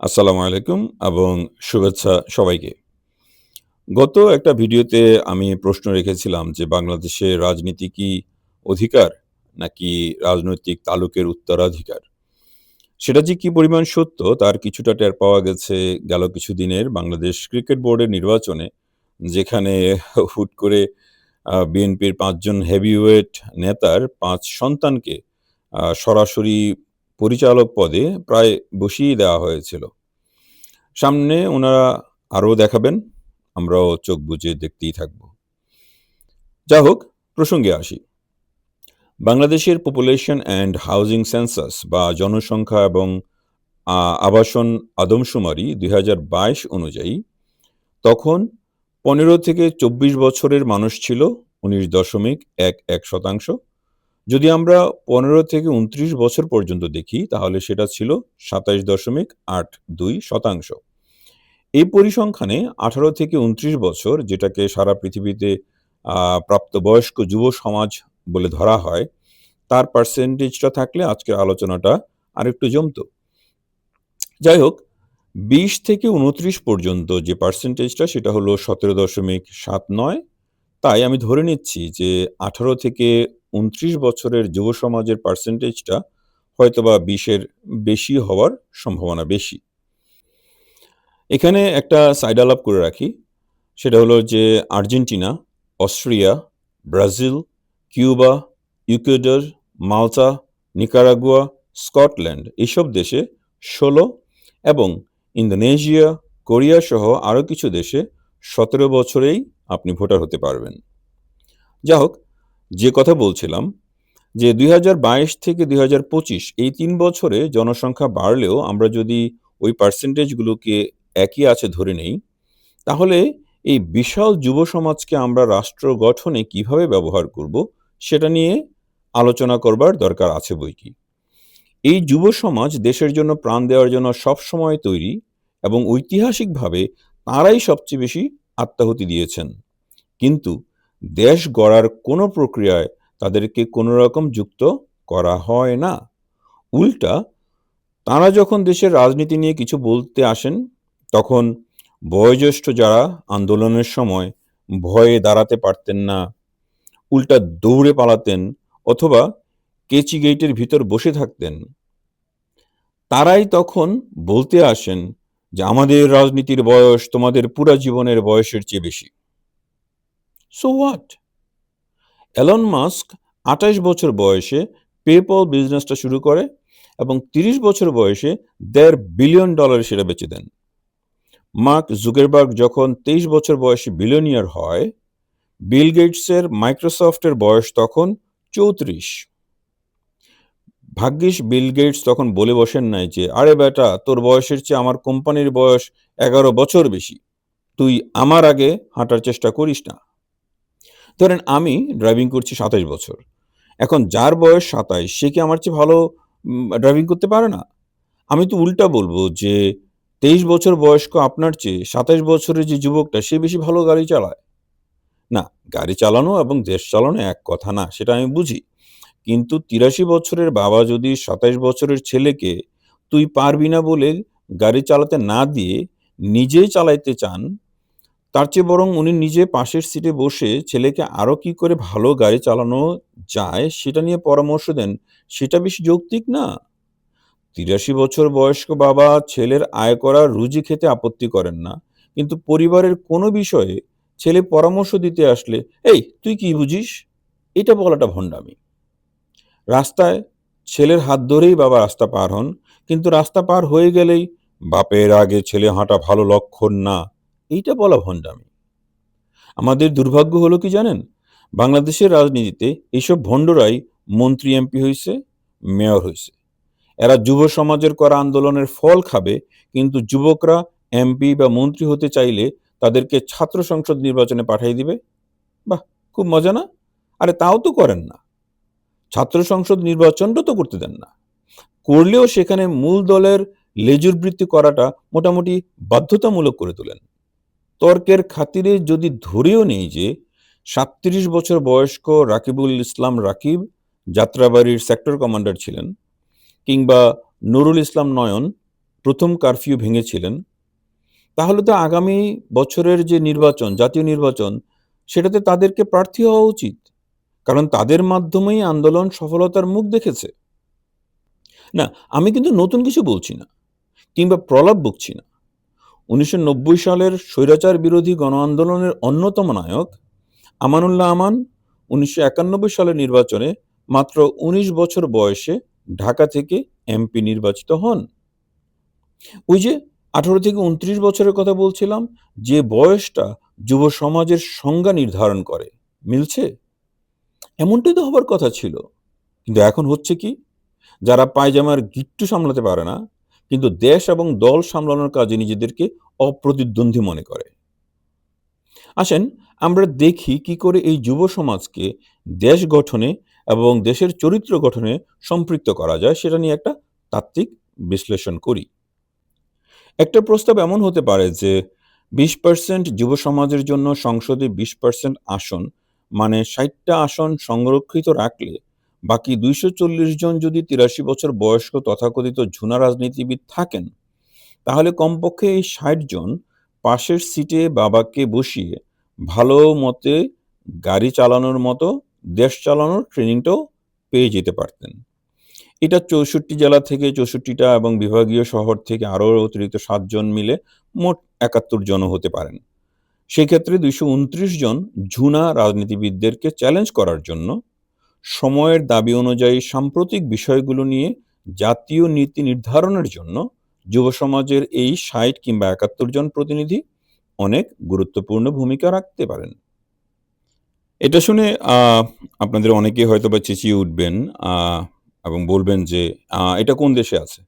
আসসালামু আলাইকুম এবং শুভেচ্ছা সবাইকে। গত একটা ভিডিওতে আমি প্রশ্ন রেখেছিলাম যে বাংলাদেশে রাজনীতি কি অধিকার নাকি রাজনৈতিক তালুকের উত্তরাধিকার? সেটা যে কি পরিমাণ সত্য তার কিছুটা টের পাওয়া গেছে গেল কিছুদিনের বাংলাদেশ ক্রিকেট বোর্ডের নির্বাচনে। যেখানে হুট করে বিএনপির পাঁচজন হেভিওয়েট নেতার পাঁচ সন্তানকে সরাসরি পরিচালক পদে প্রায় বসিয়ে দেওয়া হয়েছিল। সামনে ওনারা আরও দেখাবেন। আমরাও চোখ বুজে দেখতেই থাকব। যা হোক, প্রসঙ্গে আসি। বাংলাদেশের পপুলেশন অ্যান্ড হাউজিং সেন্সাস বা জনসংখ্যা এবং আবাসন আদমশুমারি ২০২২ অনুযায়ী তখন ১৫ থেকে ২৪ বছরের মানুষ ছিল ১৯.১১% যদি আমরা ১৫ থেকে ২৯ বছর পর্যন্ত দেখি তাহলে সেটা ছিল ২৭.৮২%। এই পরিসংখ্যানে ১৮ থেকে ২৯ বছর যেটাকে সারা পৃথিবীতে প্রাপ্তবয়স্ক যুব সমাজ বলে ধরা হয়, তার পার্সেন্টেজটা থাকলে আজকের আলোচনাটা আরেকটু জমতো। যাই হোক, ২০ থেকে ২৯ পর্যন্ত যে পার্সেন্টেজটা সেটা হলো ১৭.৭৯ তাই আমি ধরে নিচ্ছি যে ১৮ থেকে ২৯ বছরের যুব সমাজের পার্সেন্টেজটা হয়তোবা ২০ এর বেশি হওয়ার সম্ভাবনা বেশি। এখানে একটা সাইড আলাপ করে রাখি। সেটা হলো যে Argentina, Austria, Brazil, Cuba, Ecuador, Malta Nicaragua, Scotland এসব দেশে ১৬ এবং ইন্দোনেশিয়া, কোরিয়া সহ আরও কিছু দেশে ১৭ বছরেই আপনি ভোটার হতে পারবেন। যা হোক, যে কথা বলছিলাম যে ২০২২ থেকে ২০২৫ এই তিন বছরে জনসংখ্যা বাড়লেও আমরা যদি ওই পার্সেন্টেজগুলোকে একই আছে ধরে নেই, তাহলে এই বিশাল যুব সমাজকে আমরা রাষ্ট্র গঠনে কীভাবে ব্যবহার করব সেটা নিয়ে আলোচনা করবার দরকার আছে বৈকি। এই যুব সমাজ দেশের জন্য প্রাণ দেওয়ার জন্য সবসময় তৈরি এবং ঐতিহাসিকভাবে তাঁরাই সবচেয়ে বেশি আত্মাহুতি দিয়েছেন। কিন্তু দেশ গড়ার কোনো প্রক্রিয়ায় তাদেরকে কোনো রকম যুক্ত করা হয় না। উল্টা তারা যখন দেশের রাজনীতি নিয়ে কিছু বলতে আসেন, তখন বয়োজ্যেষ্ঠ যারা আন্দোলনের সময় ভয়ে দাঁড়াতে পারতেন না, উল্টা দৌড়ে পালাতেন অথবা কেচি গেইটের ভিতর বসে থাকতেন তারাই তখন বলতে আসেন যে আমাদের রাজনীতির বয়স তোমাদের পুরা জীবনের বয়সের চেয়ে বেশি। So what? অ্যালন মাস্ক ২৮ বছর বয়সে পেপল বিজনেসটা শুরু করে এবং ৩০ বছর বয়সে দেড় বিলিয়ন ডলারে সেটা বেচে দেন। মার্ক জুকেরবার্গ যখন ২৩ বছর বয়সে বিলিয়নিয়ার হয়, বিল গেটসের মাইক্রোসফটের বয়স তখন ৩৪। ভাগ্যিস বিল গেটস তখন বলে বসেন নাই যে, "আরে বেটা তোর বয়সের চেয়ে আমার কোম্পানির বয়স ১১ বছর বেশি। তুই আমার আগে হাঁটার চেষ্টা করিস না।" ধরেন আমি ড্রাইভিং করছি ২৭ বছর। এখন যার বয়স ২৭ সে কি আমার চেয়ে ভালো ড্রাইভিং করতে পারে না? আমি তো উল্টা বলব যে ২৩ বছর বয়স্ক আপনার চেয়ে ২৭ বছরের যে যুবকটা সে বেশি ভালো গাড়ি চালায়। না, গাড়ি চালানো এবং দেশ চালানো এক কথা না, সেটা আমি বুঝি। কিন্তু ৮৩ বছরের বাবা যদি ২৭ বছরের ছেলেকে তুই পারবি না বলে গাড়ি চালাতে না দিয়ে নিজেই চালাইতে চান, তার চেয়ে বরং উনি নিজে পাশের সিটে বসে ছেলেকে আরও কি করে ভালো গাড়ি চালানো যায় সেটা নিয়ে পরামর্শ দেন, সেটা বেশি যৌক্তিক না? ৮৩ বছর বয়স্ক বাবা ছেলের আয় করা রুজি খেতে আপত্তি করেন না। কিন্তু পরিবারের কোনো বিষয়ে ছেলে পরামর্শ দিতে আসলে, "এই তুই কি বুঝিস?" এটা বলাটা ভণ্ডামি। রাস্তায় ছেলের হাত ধরেই বাবা রাস্তা পার হন, কিন্তু রাস্তা পার হয়ে গেলেই, "বাপের আগে ছেলে হাঁটা ভালো লক্ষণ না।" এইটা বলা ভণ্ডামি। আমাদের দুর্ভাগ্য হলো কি জানেন? বাংলাদেশের রাজনীতিতে এইসব ভণ্ডরাই মন্ত্রী, এমপি হয়েছে মেয়র হইছে। এরা যুব সমাজের করা আন্দোলনের ফল খাবে, কিন্তু যুবকরা এমপি বা মন্ত্রী হতে চাইলে তাদেরকে ছাত্র সংসদ নির্বাচনে পাঠায় দিবে। বাহ! খুব মজা না? আরে তাও তো করেন না। ছাত্র সংসদ নির্বাচনটা তো করতে দেন না। করলেও সেখানে মূল দলের লেজুরবৃত্তি করাটা মোটামুটি বাধ্যতামূলক করে তোলেন। তর্কের খাতিরে যদি ধরেও নেই যে ৩৭ বছর বয়স্ক রাকিবুল ইসলাম রাকিব যাত্রাবাড়ির সেক্টর কমান্ডার ছিলেন কিংবা নুরুল ইসলাম নয়ন প্রথম কারফিউ ভেঙেছিলেন, তাহলে তো আগামী বছরের যে নির্বাচন, জাতীয় নির্বাচন, সেটাতে তাদেরকে প্রার্থী হওয়া উচিত। কারণ তাদের মাধ্যমেই আন্দোলন সফলতার মুখ দেখেছে। না, আমি কিন্তু নতুন কিছু বলছি না, কিংবা প্রলাপ বকছি না। উনিশশো নব্বই সালের স্বৈরাচার বিরোধী গণ আন্দোলনের অন্যতম নায়ক আমানুল্লাহ আমান উনিশশো একানব্বই সালের নির্বাচনে মাত্র ১৯ বছর বয়সে ঢাকা থেকে এমপি নির্বাচিত হন। ওই যে আঠারো থেকে উনত্রিশ বছরের কথা বলছিলাম, যে বয়সটা যুব সমাজের সংজ্ঞা নির্ধারণ করে। মিলছে? এমনটাই তো হবার কথা ছিল। কিন্তু এখন হচ্ছে কি, যারা পায়জামার গিট্টু সামলাতে পারে না কিন্তু দেশ এবং দল সামলানোর কাজে নিজেদেরকে অপ্রতিদ্বন্দ্বী মনে করে। আসেন, আমরা দেখি কি করে এই যুব সমাজকে দেশ গঠনে এবং দেশের চরিত্র গঠনে সম্পৃক্ত করা যায় সেটা নিয়ে একটা তাত্ত্বিক বিশ্লেষণ করি। একটা প্রস্তাব এমন হতে পারে যে, বিশ পার্সেন্ট যুব সমাজের জন্য সংসদে বিশ পার্সেন্ট আসন মানে ষাটটা আসন সংরক্ষিত রাখলে বাকি দুইশো চল্লিশ জন যদি তিরাশি বছর বয়স্ক তথাকথিত ঝুনা রাজনীতিবিদ থাকেন, তাহলে কমপক্ষে এই ষাট জন পাশের সিটে বাবাকে বসিয়ে ভালো মতে গাড়ি চালানোর মতো, দেশ চালানোর ট্রেনিংটাও পেয়ে যেতে পারতেন। এটা চৌষট্টি জেলা থেকে চৌষট্টিটা এবং বিভাগীয় শহর থেকে আরও অতিরিক্ত সাতজন মিলে মোট একাত্তর জনও হতে পারেন। সেক্ষেত্রে দুইশো উনত্রিশ জন ঝুনা রাজনীতিবিদদেরকে চ্যালেঞ্জ করার জন্য সময়ের দাবি অনুযায়ী সাম্প্রতিক বিষয়গুলো নিয়ে জাতীয় নীতি নির্ধারণের জন্য যুব সমাজের এই ষাট কিংবা একাত্তর জন প্রতিনিধি অনেক গুরুত্বপূর্ণ ভূমিকা রাখতে পারেন। এটা শুনে আপনাদের অনেকে হয়তো বা চেঁচিয়ে উঠবেন এবং বলবেন যে এটা কোন দেশে আছে?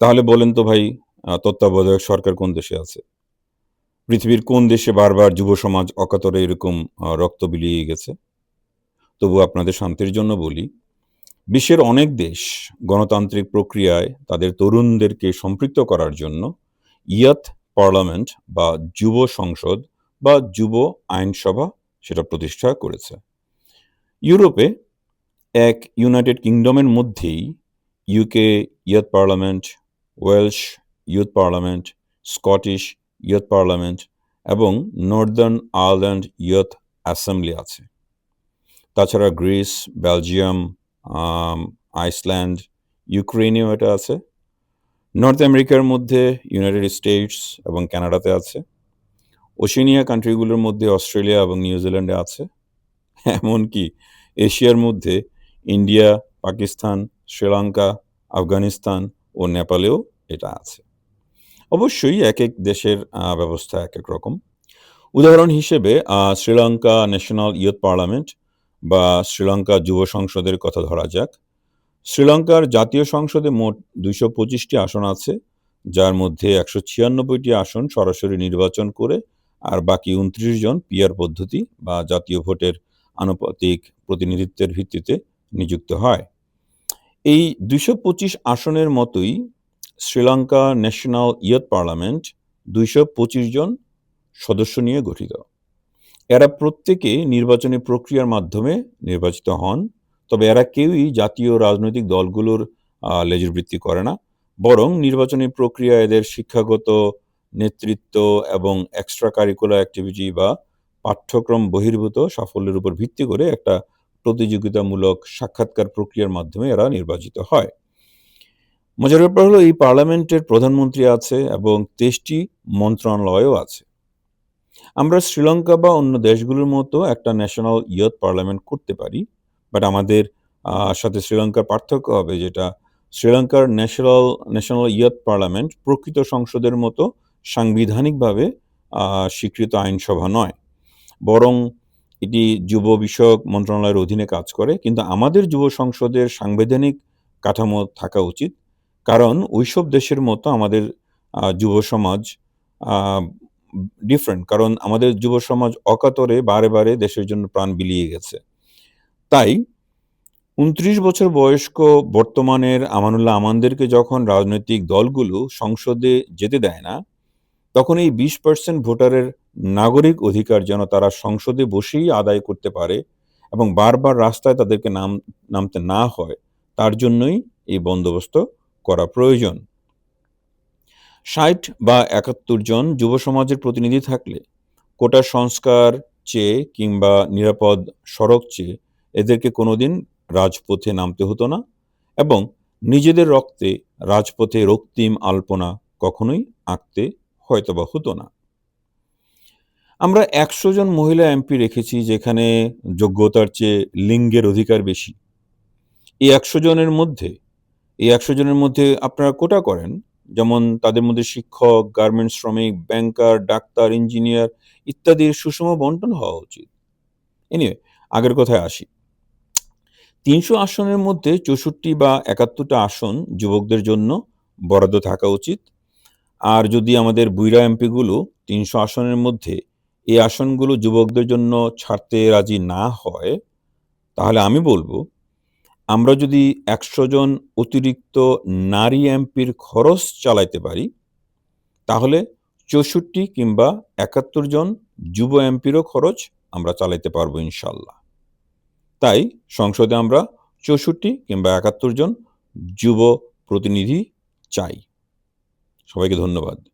তাহলে বলেন তো ভাই তত্ত্বাবধায়ক সরকার কোন দেশে আছে? পৃথিবীর কোন দেশে বারবার যুব সমাজ অকাতরে এরকম রক্ত বিলিয়ে গেছে? তবু আপনাদের শান্তির জন্য বলি, বিশ্বের অনেক দেশ গণতান্ত্রিক প্রক্রিয়ায় তাদের তরুণদেরকে সম্পৃক্ত করার জন্য ইয়াথ পার্লামেন্ট বা যুব সংসদ বা যুব আইনসভা সেটা প্রতিষ্ঠা করেছে। ইউরোপে এক ইউনাইটেড কিংডমের মধ্যেই UK youth parliament, Welsh youth parliament, Scottish youth parliament এবং নর্দার্ন আয়ারল্যান্ড ইয়ুথ অ্যাসেম্বলি আছে। তাছাড়া গ্রিস, বেলজিয়াম আইসল্যান্ড ইউক্রেনেও এটা আছে। নর্থ আমেরিকার মধ্যে ইউনাইটেড স্টেটস এবং কানাডাতে আছে। ওশেনিয়া কান্ট্রিগুলোর মধ্যে অস্ট্রেলিয়া এবং নিউজিল্যান্ডে আছে। এমনকি এশিয়ার মধ্যে ইন্ডিয়া, পাকিস্তান, শ্রীলঙ্কা, আফগানিস্তান ও নেপালেও এটা আছে। অবশ্যই এক এক দেশের ব্যবস্থা এক এক রকম। উদাহরণ হিসেবে শ্রীলঙ্কা ন্যাশনাল ইয়ুথ পার্লামেন্ট বা শ্রীলঙ্কা যুব সংসদের কথা ধরা যাক। শ্রীলঙ্কার জাতীয় সংসদে মোট দুইশো পঁচিশটি আসন আছে, যার মধ্যে একশো ছিয়ানব্বইটি আসন সরাসরি নির্বাচন করে আর বাকি উনত্রিশ জন পিয়ার পদ্ধতি বা জাতীয় ভোটের আনুপাতিক প্রতিনিধিত্বের ভিত্তিতে নিযুক্ত হয়। এই দুইশো পঁচিশ আসনের মতোই শ্রীলঙ্কা ন্যাশনাল ইয়ুথ পার্লামেন্ট দুইশো পঁচিশ জন সদস্য নিয়ে গঠিত। এরা প্রত্যেকে নির্বাচনী প্রক্রিয়ার মাধ্যমে নির্বাচিত হন তবে এরা কেউই জাতীয় রাজনৈতিক দলগুলোর আহ, লেজুর বৃত্তি করে না। বরং নির্বাচনী প্রক্রিয়া এদের শিক্ষাগত নেতৃত্ব এবং এক্সট্রা কারিকুলার অ্যাক্টিভিটি বা পাঠ্যক্রম বহির্ভূত সাফল্যের উপর ভিত্তি করে একটা প্রতিযোগিতামূলক সাক্ষাৎকার প্রক্রিয়ার মাধ্যমে এরা নির্বাচিত হয়। মজার ব্যাপার হলো এই পার্লামেন্টের প্রধানমন্ত্রী আছে এবং তেইশটি মন্ত্রণালয়ও আছে। আমরা শ্রীলঙ্কা বা অন্য দেশগুলোর মতো একটা ন্যাশনাল ইয়ুথ পার্লামেন্ট করতে পারি বাট আমাদের সাথে শ্রীলঙ্কার পার্থক্য হবে যেটা শ্রীলঙ্কার ন্যাশনাল ন্যাশনাল ইয়ুথ পার্লামেন্ট প্রকৃত সংসদের মতো সাংবিধানিকভাবে স্বীকৃত আইনসভা নয়। বরং এটি যুব বিষয়ক মন্ত্রণালয়ের অধীনে কাজ করে, কিন্তু আমাদের যুব সংসদের সাংবিধানিক কাঠামো থাকা উচিত। কারণ ওইসব দেশের মতো আমাদের যুব সমাজ ডিফারেন্ট কারণ আমাদের যুব সমাজ অকাতরে বারে বারে দেশের জন্য প্রাণ বিলিয়ে গেছে। তাই উনত্রিশ বছর বয়স্ক বর্তমানের আমানুল্লাহ আমানদেরকে যখন রাজনৈতিক দলগুলো সংসদে যেতে দেয় না, তখন এই বিশ পার্সেন্ট ভোটারের নাগরিক অধিকার যেন তারা সংসদে বসেই আদায় করতে পারে এবং বারবার রাস্তায় তাদেরকে নাম, নামতে না হয়, তার জন্যই এই বন্দোবস্ত করা প্রয়োজন। ষাট বা একাত্তর জন যুব সমাজের প্রতিনিধি থাকলে কোটা সংস্কার চেয়ে কিংবা নিরাপদ সড়ক চেয়ে এদেরকে কোনোদিন রাজপথে নামতে হতো না এবং নিজেদের রক্তে রাজপথে রক্তিম আলপনা কখনোই আঁকতে হয়তোবা হতো না। আমরা একশো জন মহিলা এমপি রেখেছি যেখানে যোগ্যতার চেয়ে লিঙ্গের অধিকার বেশি। এই একশো জনের মধ্যে, এই একশো জনের মধ্যে আপনারা কোটা করেন যেমন তাদের মধ্যে শিক্ষক গার্মেন্টস শ্রমিক ব্যাংকার ডাক্তার ইঞ্জিনিয়ার ইত্যাদির সুষম বন্টন হওয়া উচিত। এনিওয়ে আগের কথায় আসি। তিনশো আসনের মধ্যে চৌষট্টি বা একাত্তরটা আসন যুবকদের জন্য বরাদ্দ থাকা উচিত। আর যদি আমাদের বুইরা এমপিগুলো তিনশো আসনের মধ্যে এই আসনগুলো যুবকদের জন্য ছাড়তে রাজি না হয়, তাহলে আমি বলব আমরা যদি একশো জন অতিরিক্ত নারী এমপির খরচ চালাইতে পারি, তাহলে চৌষট্টি কিংবা একাত্তর জন যুব এমপিরও খরচ আমরা চালাইতে পারব ইনশাল্লাহ। তাই সংসদে আমরা চৌষট্টি কিংবা একাত্তর জন যুব প্রতিনিধি চাই। সবাইকে ধন্যবাদ।